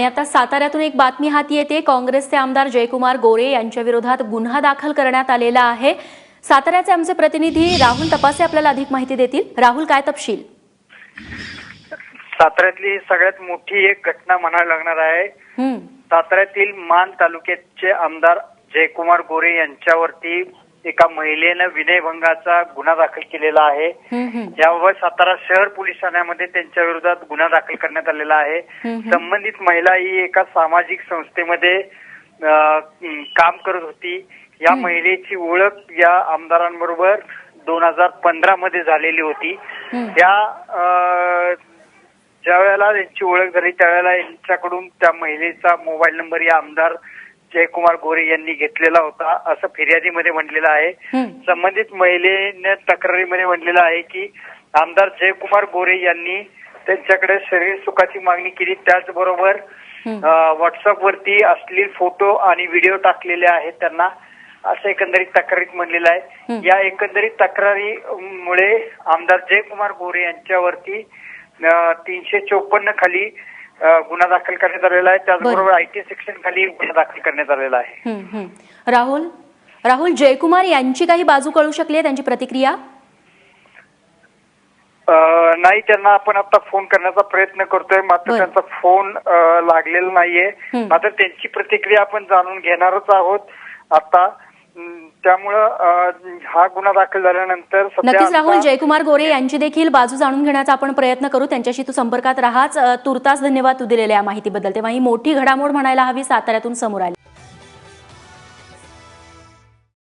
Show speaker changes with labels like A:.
A: आणि आता साताऱ्यातून एक बातमी हाती येते. काँग्रेसचे आमदार जयकुमार गोरे यांच्या विरोधात गुन्हा दाखल करण्यात आलेला आहे. साताऱ्याचे आमचे प्रतिनिधी राहुल तपासे आपल्याला अधिक माहिती देतील. राहुल काय तपशील?
B: साताऱ्यातली सगळ्यात मोठी एक घटना म्हणायला लागणार आहे. साताऱ्यातील मान तालुक्याचे आमदार जयकुमार गोरे यांच्यावरती एका महिलेनं विनयभंगाचा गुन्हा दाखल केलेला आहे. याबाबत सातारा शहर पोलीस ठाण्यामध्ये त्यांच्या विरोधात गुन्हा दाखल करण्यात आलेला आहे. संबंधित महिला ही एका सामाजिक संस्थेमध्ये काम करत होती. या महिलेची ओळख या आमदारांबरोबर दोन हजार पंधरा मध्ये झालेली होती. त्या ज्या वेळेला यांची ओळख झाली त्यावेळेला यांच्याकडून त्या महिलेचा मोबाईल नंबर या आमदार जयकुमार गोरे यांनी घेतलेला होता असं फिर्यादीमध्ये म्हटलेलं आहे. संबंधित महिलेने तक्रारीमध्ये म्हटलेलं आहे की आमदार जयकुमार गोरे यांनी त्यांच्याकडे शरीर सुखाची मागणी केली त्याचबरोबर
A: हं.
B: व्हॉट्सअप वरती अश्लील फोटो आणि व्हिडिओ टाकलेले आहेत त्यांना असं एकंदरीत तक्रारीत म्हणलेलं आहे. या एकंदरीत तक्रारीमुळे आमदार जयकुमार गोरे यांच्यावरती तीनशे चोपन्न खाली गुन्हा दाखल करण्यात आलेला आहे. त्याचबरोबर आयटी सेक्शन खाली गुन्हा दाखल करण्यात आलेला आहे.
A: राहुल? राहुल जयकुमार यांची काही बाजू कळू शकली आहे त्यांची प्रतिक्रिया?
B: नाही त्यांना आपण आता फोन करण्याचा प्रयत्न करतोय. मात्र. त्यांचा फोन लागलेला नाहीये. मात्र त्यांची प्रतिक्रिया आपण जाणून घेणारच आहोत. आता त्यामुळं हा गुन्हा दाखल झाल्यानंतर
A: नक्कीच राहुल जयकुमार गोरे यांची देखील बाजू जाणून घेण्याचा आपण प्रयत्न करू. त्यांच्याशी तू संपर्कात राहाच. तुर्तास धन्यवाद तू दिलेल्या या माहितीबद्दल. तेव्हा ही मोठी घडामोड म्हणायला हवी साताऱ्यातून समोर आली.